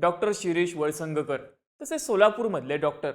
Doctor Shirish Valsangkar तसेच सोलापूरमधले doctor.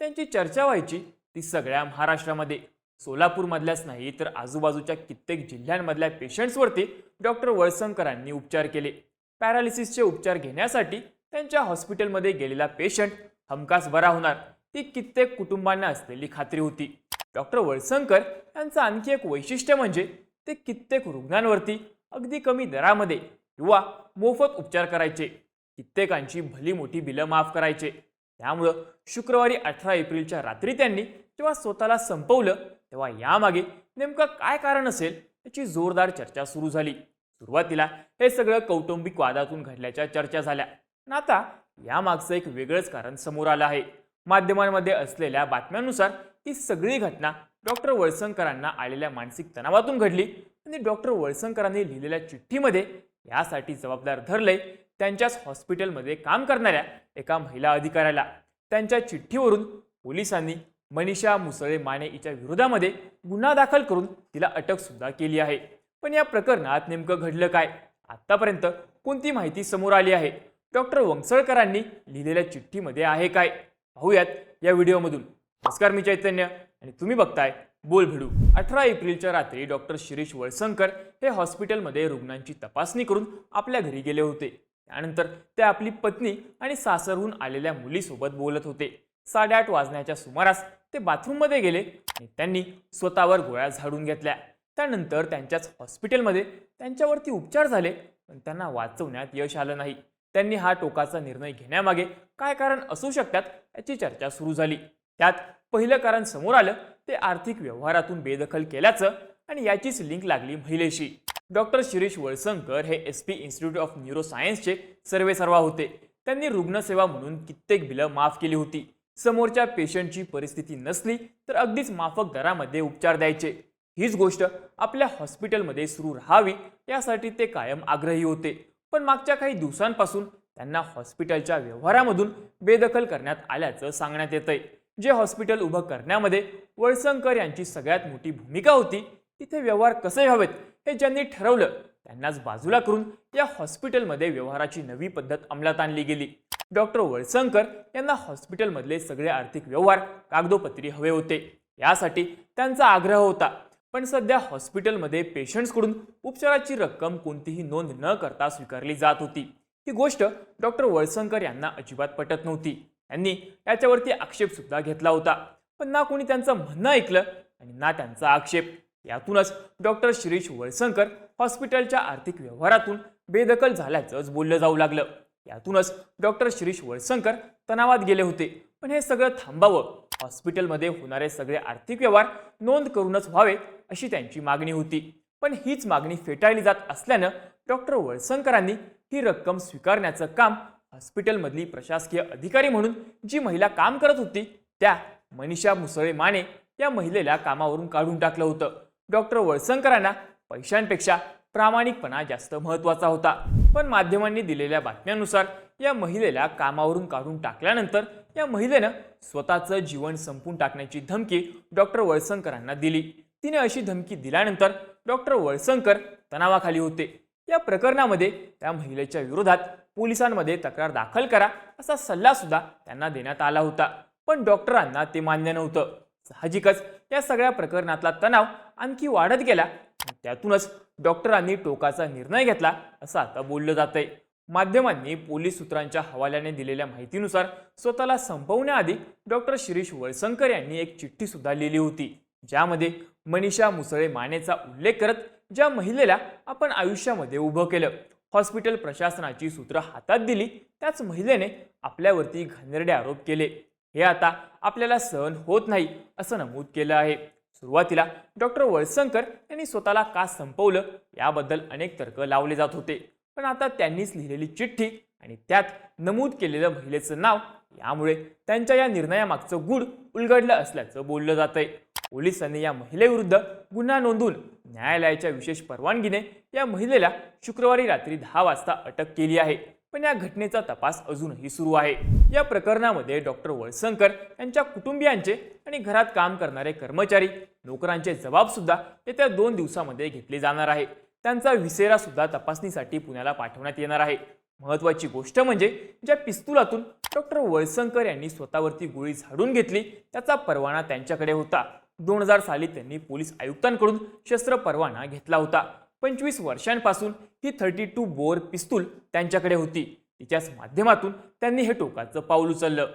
त्यांची चर्चा व्हायची ती सगळ्या महाराष्ट्रामध्ये. सोलापूरमधल्याच नाही तर आजूबाजूच्या कित्येक जिल्ह्यांमधल्या पेशंट्सवरती डॉक्टर वळसंकरांनी उपचार केले. पॅरालिसिसचे उपचार घेण्यासाठी त्यांच्या हॉस्पिटलमध्ये गेलेला पेशंट हमखास बरा होणार ही कित्येक कुटुंबांना असलेली खात्री होती. डॉक्टर वळसंकर यांचं आणखी एक वैशिष्ट्य म्हणजे ते कित्येक रुग्णांवरती अगदी कमी दरामध्ये किंवा मोफत उपचार करायचे. कित्येकांची भली मोठी बिलं माफ करायचे. त्यामुळं शुक्रवारी अठरा एप्रिलच्या रात्री त्यांनी जेव्हा स्वतःला संपवलं तेव्हा यामागे नेमकं काय कारण असेल याची जोरदार चर्चा सुरू झाली. सुरुवातीला हे सगळं कौटुंबिक वादातून घडल्याच्या चर्चा झाल्या. पण आता यामागचं एक वेगळंच कारण समोर आलं आहे. माध्यमांमध्ये असलेल्या बातम्यांनुसार ही सगळी घटना डॉक्टर वळसंकरांना आलेल्या मानसिक तणावातून घडली. आणि डॉक्टर वळसंकरांनी लिहिलेल्या चिठ्ठीमध्ये यासाठी जबाबदार धरलंय त्यांच्याच हॉस्पिटलमध्ये काम करणाऱ्या एका महिला अधिकाऱ्याला. त्यांच्या चिठ्ठीवरून पोलिसांनी मनीषा मुसळे माने हिच्या विरोधामध्ये गुन्हा दाखल करून तिला अटक सुद्धा केली आहे. पण या प्रकरणात नेमकं घडलं काय? आतापर्यंत कोणती माहिती समोर आली आहे? डॉक्टर वंसळकरांनी लिहिलेल्या चिठ्ठीमध्ये आहे काय? पाहूयात या व्हिडिओमधून. नमस्कार मी चैतन्य आणि तुम्ही बघताय बोल भिडू अठरा एप्रिलच्या रात्री डॉक्टर शिरीष वळसंकर हे हॉस्पिटलमध्ये रुग्णांची तपासणी करून आपल्या घरी गेले होते. त्यानंतर ते आपली पत्नी आणि सासरहून आलेल्या मुलीसोबत बोलत होते. साडेआठ वाजण्याच्या सुमारास ते बाथरूममध्ये गेले आणि त्यांनी स्वतःवर गोळ्या झाडून घेतल्या. त्यानंतर त्यांच्याच हॉस्पिटलमध्ये त्यांच्यावरती उपचार झाले पण त्यांना वाचवण्यात यश आलं नाही. त्यांनी हा टोकाचा निर्णय घेण्यामागे काय कारण असू शकतात याची चर्चा सुरू झाली. त्यात पहिलं कारण समोर आलं ते आर्थिक व्यवहारातून बेदखल केल्याचं आणि याचीच लिंक लागली महिलेशी. डॉक्टर शिरीष वळसंकर हे एस पी इन्स्टिट्यूट ऑफ न्यूरोसायन्सचे सर्वेसर्वा होते. त्यांनी रुग्णसेवा म्हणून कित्येक बिलं माफ केली होती. समोरच्या पेशंटची परिस्थिती नसली तर अगदीच माफक दरामध्ये उपचार द्यायचे. हीच गोष्ट आपल्या हॉस्पिटलमध्ये सुरू राहावी यासाठी ते कायम आग्रही होते. पण मागच्या काही दिवसांपासून त्यांना हॉस्पिटलच्या व्यवहारामधून बेदखल करण्यात आल्याचं सांगण्यात येतंय. जे हॉस्पिटल उभं करण्यामध्ये वळसंकर यांची सगळ्यात मोठी भूमिका होती तिथे व्यवहार कसे व्हावेत? हे ज्यांनी ठरवलं त्यांनाच बाजूला करून या हॉस्पिटलमध्ये व्यवहाराची नवी पद्धत अंमलात आणली गेली. डॉक्टर वळसंकर यांना हॉस्पिटलमधले सगळे आर्थिक व्यवहार कागदोपत्री हवे होते. यासाठी त्यांचा आग्रह होता. पण सध्या हॉस्पिटलमध्ये पेशंट्सकडून उपचाराची रक्कम कोणतीही नोंद न करता स्वीकारली जात होती. ही गोष्ट डॉक्टर वळसंकर यांना अजिबात पटत नव्हती. त्यांनी याच्यावरती आक्षेपसुद्धा घेतला होता. पण ना कोणी त्यांचं म्हणणं ऐकलं आणि ना त्यांचा आक्षेप. यातूनच डॉक्टर शिरीष वळसंकर हॉस्पिटलच्या आर्थिक व्यवहारातून बेदखल झाल्याचंच बोललं जाऊ लागलं. यातूनच डॉक्टर शिरीष वळसंकर तणावात गेले होते. पण हे सगळं थांबावं. हॉस्पिटलमध्ये होणारे सगळे आर्थिक व्यवहार नोंद करूनच व्हावे अशी त्यांची मागणी होती. पण हीच मागणी फेटाळली जात असल्यानं डॉक्टर वळसंकरांनी ही रक्कम स्वीकारण्याचं काम हॉस्पिटलमधली प्रशासकीय अधिकारी म्हणून जी महिला काम करत होती त्या मनीषा मुसळे माने या महिलेला कामावरून काढून टाकलं होतं. डॉक्टर वळसंकरांना पैशांपेक्षा प्रामाणिकपणा जास्त महत्त्वाचा होता. पण माध्यमांनी दिलेल्या बातम्यांनुसार या महिलेला कामावरून काढून टाकल्यानंतर या महिलेनं स्वतःचं जीवन संपून टाकण्याची धमकी डॉक्टर वळसंकरांना दिली. तिने अशी धमकी दिल्यानंतर डॉक्टर वळसंकर तणावाखाली होते. या प्रकरणामध्ये त्या महिलेच्या विरोधात पोलिसांमध्ये तक्रार दाखल करा असा सल्ला सुद्धा त्यांना देण्यात आला होता. पण डॉक्टरांना ते मान्य नव्हतं. साहजिकच या सगळ्या प्रकरणातला तणाव आणखी वाढत गेला. त्यातूनच डॉक्टरांनी टोकाचा निर्णय घेतला असं आता बोललं जातंय. माध्यमांनी पोलीस सूत्रांच्या हवाल्याने दिलेल्या माहितीनुसार स्वतःला संपवण्याआधी डॉक्टर शिरीष वळसंकर यांनी एक चिठ्ठी सुद्धा लिहिली होती. ज्यामध्ये मनीषा मुसळे मानेचा उल्लेख करत ज्या महिलेला आपण आयुष्यामध्ये उभं केलं हॉस्पिटल प्रशासनाची सूत्र हातात दिली त्याच महिलेने आपल्यावरती घाणेरडे आरोप केले. हे आता आपल्याला सहन होत नाही असं नमूद केलं आहे. सुरुवातीला डॉक्टर वळसंकर यांनी स्वतःला का संपवलं याबद्दल अनेक तर्क लावले जात होते. पण आता त्यांनीच लिहिलेली चिठ्ठी आणि त्यात नमूद केलेलं महिलेचं नाव यामुळे त्यांच्या या निर्णयामागचं गुढ उलगडलं असल्याचं बोललं जातंय. पोलिसांनी या महिलेविरुद्ध गुन्हा नोंदवून न्यायालयाच्या विशेष परवानगीने या महिलेला शुक्रवारी रात्री दहा वाजता अटक केली आहे. पण या घटनेचा तपास अजूनही सुरू आहे. या प्रकरणामध्ये डॉक्टर वळसंकर यांच्या कुटुंबियांचे आणि घरात काम करणारे कर्मचारी नोकरांचे जबाबसुद्धा येत्या दोन दिवसामध्ये घेतले जाणार आहे. त्यांचा विसेरा सुद्धा तपासणीसाठी पुण्याला पाठवण्यात येणार आहे. महत्वाची गोष्ट म्हणजे ज्या पिस्तुलातून डॉक्टर वळसंकर यांनी स्वतःवरती गोळी झाडून घेतली त्याचा परवाना त्यांच्याकडे होता. दोन हजार साली त्यांनी पोलीस आयुक्तांकडून शस्त्र परवाना घेतला होता. पंचवीस वर्षांपासून ही थर्टी टू बोअर पिस्तूल त्यांच्याकडे होती. तिच्याच माध्यमातून त्यांनी हे टोकाचं पाऊल उचललं.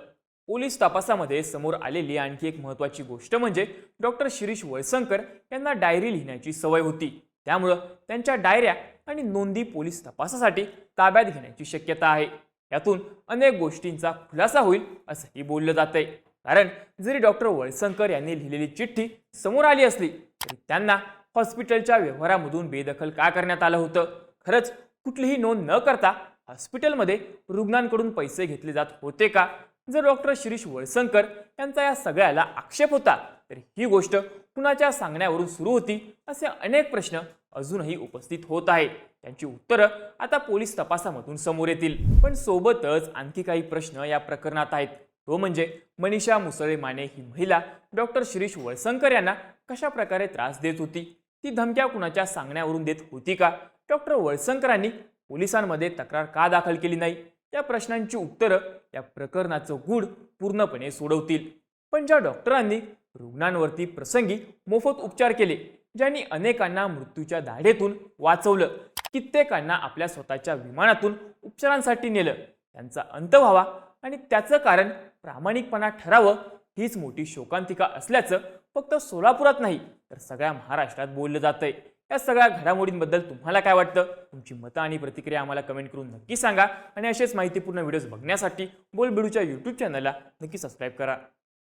पोलीस तपासामध्ये समोर आलेली आणखी एक महत्त्वाची गोष्ट म्हणजे डॉक्टर शिरीष वळसंकर यांना डायरी लिहिण्याची सवय होती. त्यामुळं त्यांच्या डायऱ्या आणि नोंदी पोलीस तपासासाठी ताब्यात घेण्याची शक्यता आहे. यातून अनेक गोष्टींचा खुलासा होईल असंही बोललं जातंय. कारण जरी डॉक्टर वळसंकर यांनी लिहिलेली चिठ्ठी समोर आली असली तरी त्यांना हॉस्पिटलच्या व्यवहारामधून बेदखल का करण्यात आलं होतं? खरंच कुठलीही नोंद न करता हॉस्पिटलमध्ये रुग्णांकडून पैसे घेतले जात होते का? जर डॉक्टर शिरीष वळसंकर यांचा या सगळ्याला आक्षेप होता तर ही गोष्ट कुणाच्या सांगण्यावरून सुरू होती असे अनेक प्रश्न अजूनही उपस्थित होत आहे. त्यांची उत्तरं आता पोलीस तपासामधून समोर येतील. पण सोबतच आणखी काही प्रश्न या प्रकरणात आहेत. तो म्हणजे मनीषा मुसळे माने ही महिला डॉक्टर शिरीष वळसंकर यांना कशा प्रकारे त्रास देत होती? ती धमक्या कुणाच्या सांगण्यावरून देत होती का? डॉक्टर वळसंकरांनी पोलिसांमध्ये तक्रार का दाखल केली नाही? या प्रश्नांची उत्तरं या प्रकरणाचं गूढ पूर्णपणे सोडवतील. पण ज्या डॉक्टरांनी रुग्णांवरती प्रसंगी मोफत उपचार केले ज्यांनी अनेकांना मृत्यूच्या दाढेतून वाचवलं कित्येकांना आपल्या स्वतःच्या विमानातून उपचारांसाठी नेलं त्यांचा अंत व्हावा आणि त्याचं कारण प्रामाणिकपणा ठरावं हीच मोठी शोकांतिका असल्याचं फक्त सोलापुरात नाही तर सगळ्या महाराष्ट्रात बोललं जातंय. या सगळ्या घडामोडींबद्दल तुम्हाला काय वाटतं? तुमची मतं आणि प्रतिक्रिया आम्हाला कमेंट करून नक्की सांगा. आणि असेच माहितीपूर्ण व्हिडिओज बघण्यासाठी बोलबिडूच्या यूट्यूब चॅनलला नक्की सबस्क्राईब करा.